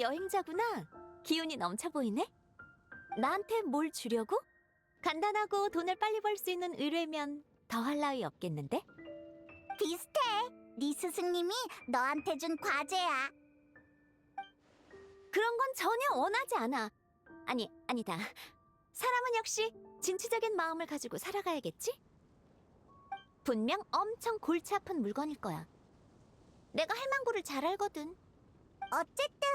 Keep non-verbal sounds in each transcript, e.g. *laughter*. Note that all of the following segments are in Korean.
여행자구나. 기운이 넘쳐 보이네. 나한테 뭘 주려고? 간단하고 돈을 빨리 벌 수 있는 의뢰면 더할 나위 없겠는데? 비슷해. 네 스승님이 너한테 준 과제야. 그런 건 전혀 원하지 않아. 아니, 아니다. 사람은 역시 진취적인 마음을 가지고 살아가야겠지? 분명 엄청 골치 아픈 물건일 거야. 내가 할망구를 잘 알거든. 어쨌든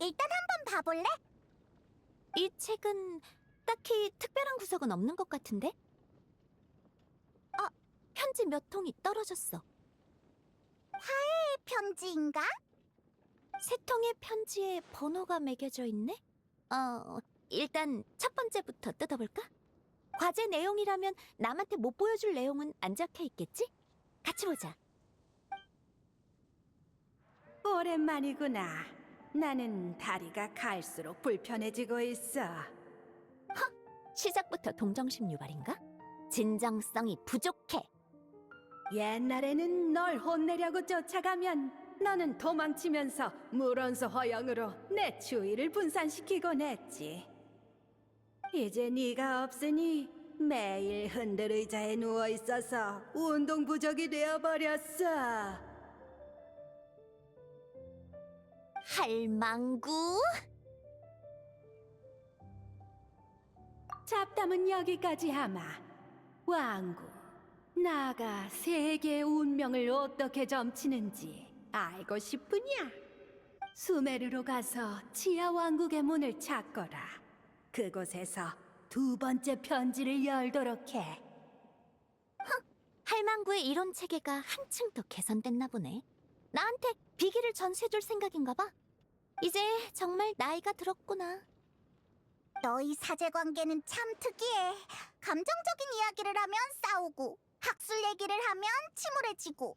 일단 한번 봐볼래? 이 책은 딱히 특별한 구석은 없는 것 같은데? 아, 편지 몇 통이 떨어졌어. 편지인가? 세 통의 편지에 번호가 매겨져 있네? 어, 일단 첫 번째부터 뜯어볼까? 과제 내용이라면 남한테 못 보여줄 내용은 안 적혀 있겠지? 같이 보자. 오랜만이구나. 나는 다리가 갈수록 불편해지고 있어. 시작부터 동정심 유발인가? 진정성이 부족해. 옛날에는 널 혼내려고 쫓아가면 너는 도망치면서 물원소 허영으로 내 주의를 분산시키곤 했지. 이제 네가 없으니 매일 흔들 의자에 누워 있어서 운동 부족이 되어 버렸어. 할망구? 잡담은 여기까지 하마. 왕구, 나가 세계의 운명을 어떻게 점치는지 알고 싶으냐? 수메르로 가서 지하 왕국의 문을 찾거라. 그곳에서 두 번째 편지를 열도록 해. 할망구의 이론 체계가 한층 더 개선됐나 보네. 나한테 비기를 전수해줄 생각인가 봐. 이제 정말 나이가 들었구나. 너희 사제 관계는 참 특이해. 감정적인 이야기를 하면 싸우고, 학술 얘기를 하면 침울해지고.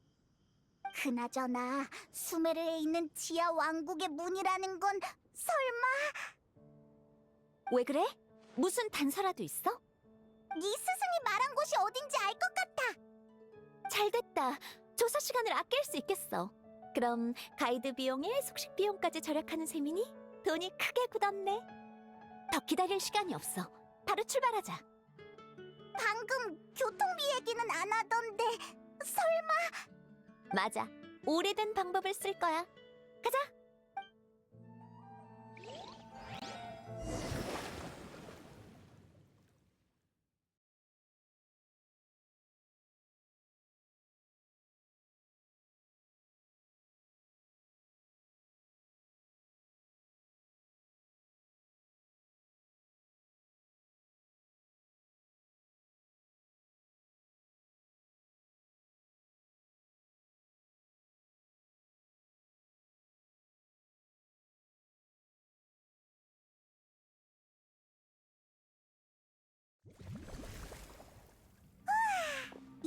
그나저나 수메르에 있는 지하 왕국의 문이라는 건 설마 왜 그래? 무슨 단서라도 있어? 네 스승이 말한 곳이 어딘지 알 것 같아. 잘 됐다. 조사 시간을 아낄 수 있겠어. 그럼 가이드 비용에 숙식 비용까지 절약하는 셈이니 돈이 크게 굳었네. 더 기다릴 시간이 없어. 바로 출발하자. 방금 교통비 얘기는 안 하던데 설마 맞아. 오래된 방법을 쓸 거야. 가자.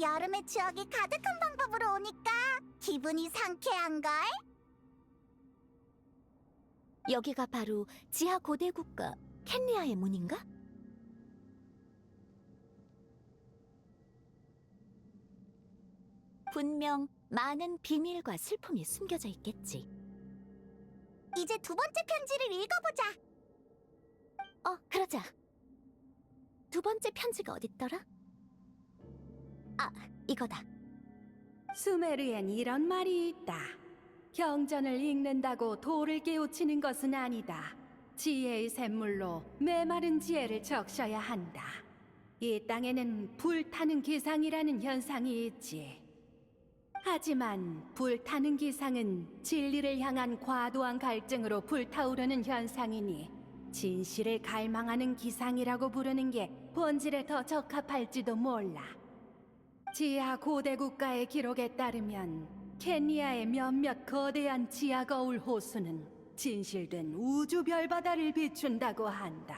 여름의 추억이 가득한 방법으로 오니까 기분이 상쾌한걸? 여기가 바로 지하 고대 국가 켄리아의 문인가? 분명 많은 비밀과 슬픔이 숨겨져 있겠지. 이제 두 번째 편지를 읽어보자. 어, 그러자. 두 번째 편지가 어딨더라? 아, 이거다. 수메르엔 이런 말이 있다. 경전을 읽는다고 돌을 깨우치는 것은 아니다. 지혜의 샘물로 메마른 지혜를 적셔야 한다. 이 땅에는 불타는 기상이라는 현상이 있지. 하지만 불타는 기상은 진리를 향한 과도한 갈증으로 불타오르는 현상이니 진실을 갈망하는 기상이라고 부르는 게 본질에 더 적합할지도 몰라. 지하 고대 국가의 기록에 따르면 케니아의 몇몇 거대한 지하 거울 호수는 진실된 우주 별바다를 비춘다고 한다.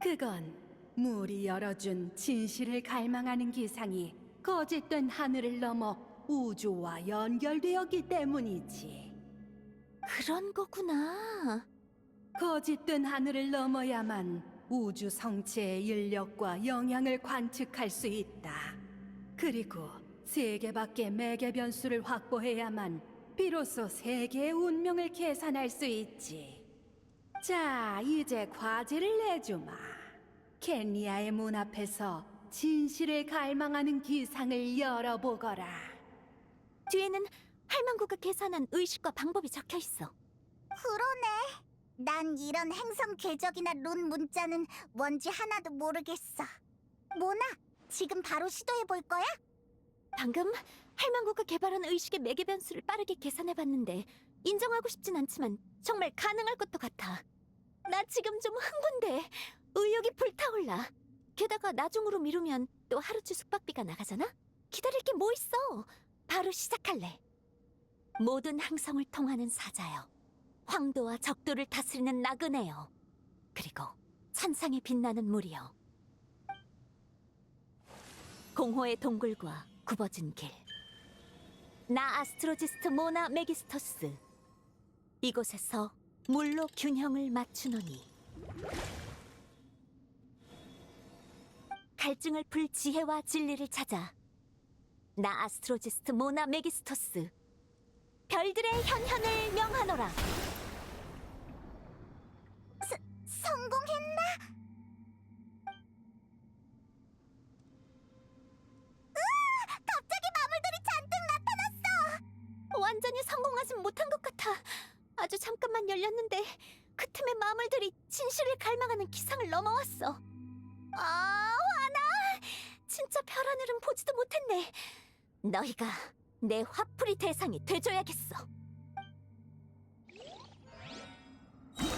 그건 물이 열어준 진실을 갈망하는 기상이 거짓된 하늘을 넘어 우주와 연결되었기 때문이지. 그런 거구나. 거짓된 하늘을 넘어야만 우주 성체의 인력과 영향을 관측할 수 있다. 그리고 세계밖에 매개 변수를 확보해야만 비로소 세계의 운명을 계산할 수 있지. 자, 이제 과제를 내주마. 케니아의 문 앞에서 진실을 갈망하는 기상을 열어보거라. 뒤에는 할망구가 계산한 의식과 방법이 적혀 있어. 그러네. 난 이런 행성 궤적이나 룬 문자는 뭔지 하나도 모르겠어. 모나, 지금 바로 시도해 볼 거야? 방금 할망구가 개발한 의식의 매개 변수를 빠르게 계산해 봤는데 인정하고 싶진 않지만 정말 가능할 것도 같아. 나 지금 좀 흥분돼. 의욕이 불타올라. 게다가 나중으로 미루면 또 하루치 숙박비가 나가잖아? 기다릴 게 뭐 있어? 바로 시작할래. 모든 항성을 통하는 사자여. 황도와 적도를 다스리는 나그네여. 그리고 천상에 빛나는 물이여. 공허의 동굴과 굽어진 길. 나 아스트로지스트 모나 메기스토스. 이곳에서 물로 균형을 맞추노니. 갈증을 풀 지혜와 진리를 찾아. 나 아스트로지스트 모나 메기스토스. 별들의 현현을 명하노라. 보지도 못했네. 너희가 내 화풀이 대상이 돼줘야겠어.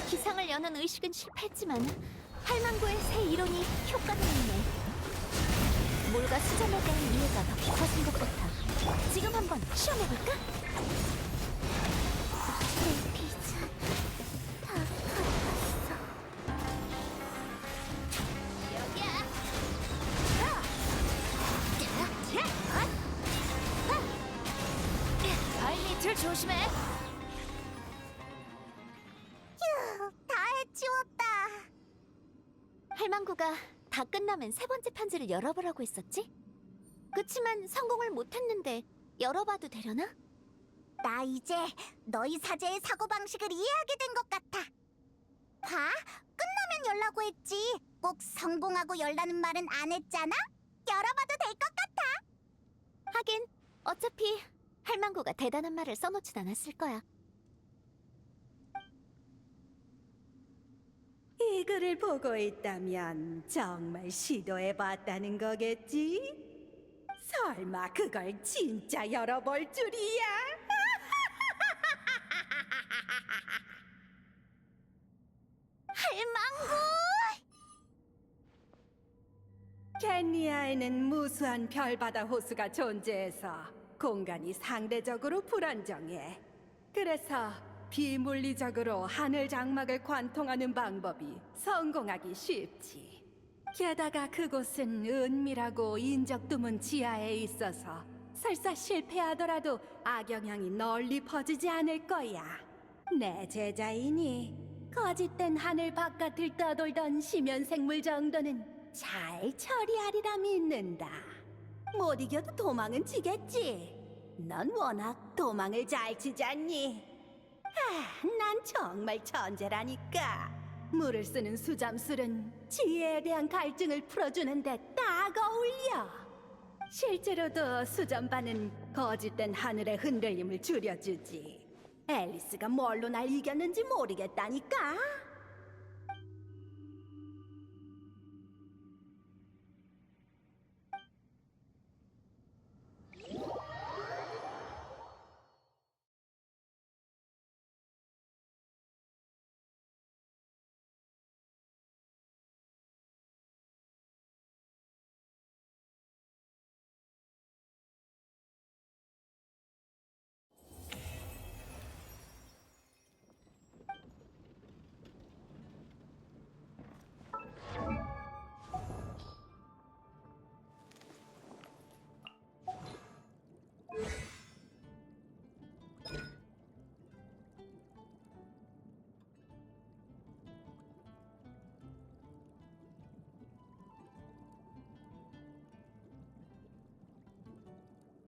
기상을 여는 의식은 실패했지만 할망구의 새 이론이 효과는 있네. 물과 수점에 대한 이해가 더 깊어진 것 같아. 지금 한번 시험해볼까? 할망구가 다 끝나면 세 번째 편지를 열어보라고 했었지? 그치만 성공을 못했는데 열어봐도 되려나? 나 이제 너희 사제의 사고방식을 이해하게 된 것 같아. 봐, 끝나면 열라고 했지. 꼭 성공하고 열라는 말은 안 했잖아? 열어봐도 될 것 같아. 하긴 어차피 할망구가 대단한 말을 써놓진 않았을 거야. 이 글을 보고 있다면 정말 시도해봤다는 거겠지? 설마 그걸 진짜 열어볼 줄이야? *laughs* 할망구! 켄니아에는 무수한 별바다 호수가 존재해서 공간이 상대적으로 불안정해. 그래서 비물리적으로 하늘 장막을 관통하는 방법이 성공하기 쉽지. 게다가 그곳은 은밀하고 인적 드문 지하에 있어서 설사 실패하더라도 악영향이 널리 퍼지지 않을 거야. 내 제자이니 거짓된 하늘 바깥을 떠돌던 심연생물 정도는 잘 처리하리라 믿는다. 못 이겨도 도망은 치겠지. 넌 워낙 도망을 잘 치지 않니? 아, 난 정말 천재라니까. 물을 쓰는 수잠술은 지혜에 대한 갈증을 풀어주는데 딱 어울려. 실제로도 수전반은 거짓된 하늘의 흔들림을 줄여주지. 앨리스가 뭘로 날 이겼는지 모르겠다니까.